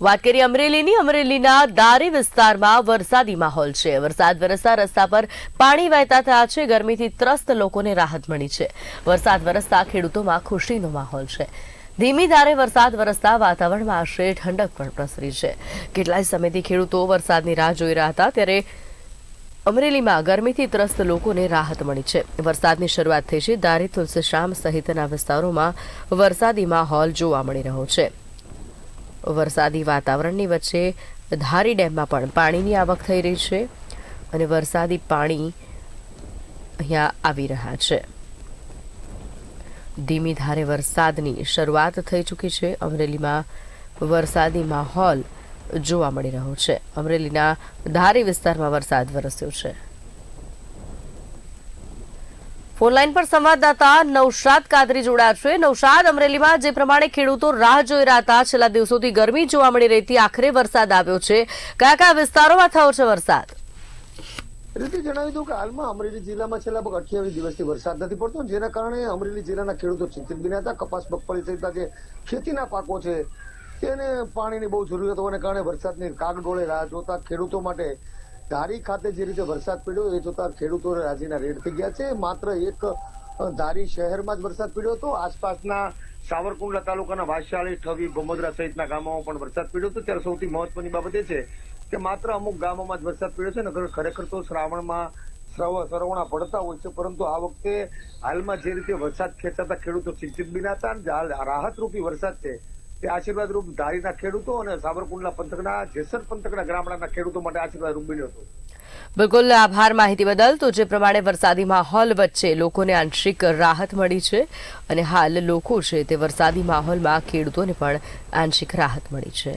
વાત કરીએ અમરેલીની. અમરેલીના દારી વિસ્તારમાં વરસાદી માહોલ છે. વરસાદ વરસતા રસ્તા પર પાણી વહેતા થયા છે. ગરમીથી ત્રસ્ત લોકોને રાહત મળી છે. વરસાદ વરસતા ખેડૂતોમાં ખુશીનો માહોલ છે. ધીમી ધારે વરસાદ વરસતા વાતાવરણમાં આશરે ઠંડક પણ પ્રસરી છે. કેટલાય સમયથી ખેડૂતો વરસાદની રાહ જોઈ રહ્યા હતા, ત્યારે અમરેલીમાં ગરમીથી ત્રસ્ત લોકોને રાહત મળી છે. વરસાદની શરૂઆત થઈ છે. દારી તુલસીશ્યામ સહિતના વિસ્તારોમાં વરસાદી માહોલ જોવા મળી રહ્યો છે. વરસાદી વાતાવરણની વચ્ચે ધારી ડેમમાં પણ પાણીની આવક થઈ રહી છે અને વરસાદી પાણી અહીંયા આવી રહ્યા છે. ધીમી ધારે વરસાદની શરૂઆત થઈ ચૂકી છે. અમરેલીમાં વરસાદી માહોલ જોવા મળી રહ્યો છે. અમરેલીના ધારી વિસ્તારમાં વરસાદ વરસ્યો છે. ફોનલાઈન પર સંવાદદાતા નૌશાદ કાદરી જોડાયા છે. નૌશાદ, અમરેલીમાં જે પ્રમાણે ખેડૂતો રાહ જોઈ રહ્યા હતા, છેલ્લા દિવસોથી ગરમી જોવા મળી રહી હતી. આખરે વરસાદ આવ્યો છે. કયા કયા વિસ્તારોમાં થયો છે વરસાદ? રીતે જણાવી દઉં કે હાલમાં અમરેલી જિલ્લામાં છેલ્લા લગભગ અઠ્યાવીસ દિવસથી વરસાદ નથી પડતો. જેના કારણે અમરેલી જિલ્લાના ખેડૂતો ચિંતિત બન્યા હતા. કપાસ, મગફળી સહિતના જે ખેતીના પાકો છે, તેને પાણીની બહુ જરૂરિયાત હોવાને કારણે વરસાદની કાગડોળે રાહ જોતા ખેડૂતો માટે ધારી ખાતે જે રીતે વરસાદ પડ્યો એ જોતા ખેડૂતો રાજીના રેડ થઈ ગયા છે. માત્ર એક ધારી શહેરમાં જ વરસાદ પડ્યો હતો. આસપાસના સાવરકુંડલા તાલુકાના વાંશાળી ઠવી, ગોમદરા સહિતના ગામોમાં પણ વરસાદ પડ્યો હતો. ત્યારે સૌથી મહત્વની બાબત એ છે કે માત્ર અમુક ગામોમાં જ વરસાદ પડ્યો છે. નગર ખરેખર તો શ્રાવણમાં શ્રવ- સરવણા પડતા હોય છે. પરંતુ આ વખતે હાલમાં જે રીતે વરસાદ ખેંચાતા ખેડૂતો ચિંતિત બન્યા હતા રાહતરૂપી વરસાદ છે તે આશીર્વાદ રૂપ ધારીના ખેડૂતો અને સાબરકુંડલા પંથકના જેસર પંથકના ગ્રામડાના ખેડૂતો માટે આશીર્વાદરૂપ બન્યો હતો. બિલકુલ, આભાર માહિતી બદલ. તો જે પ્રમાણે વરસાદી માહોલ વચ્ચે લોકોને આંશિક રાહત મળી છે અને હાલ લોકો છે તે વરસાદી માહોલમાં ખેડૂતોને પણ આંશિક રાહત મળી છે.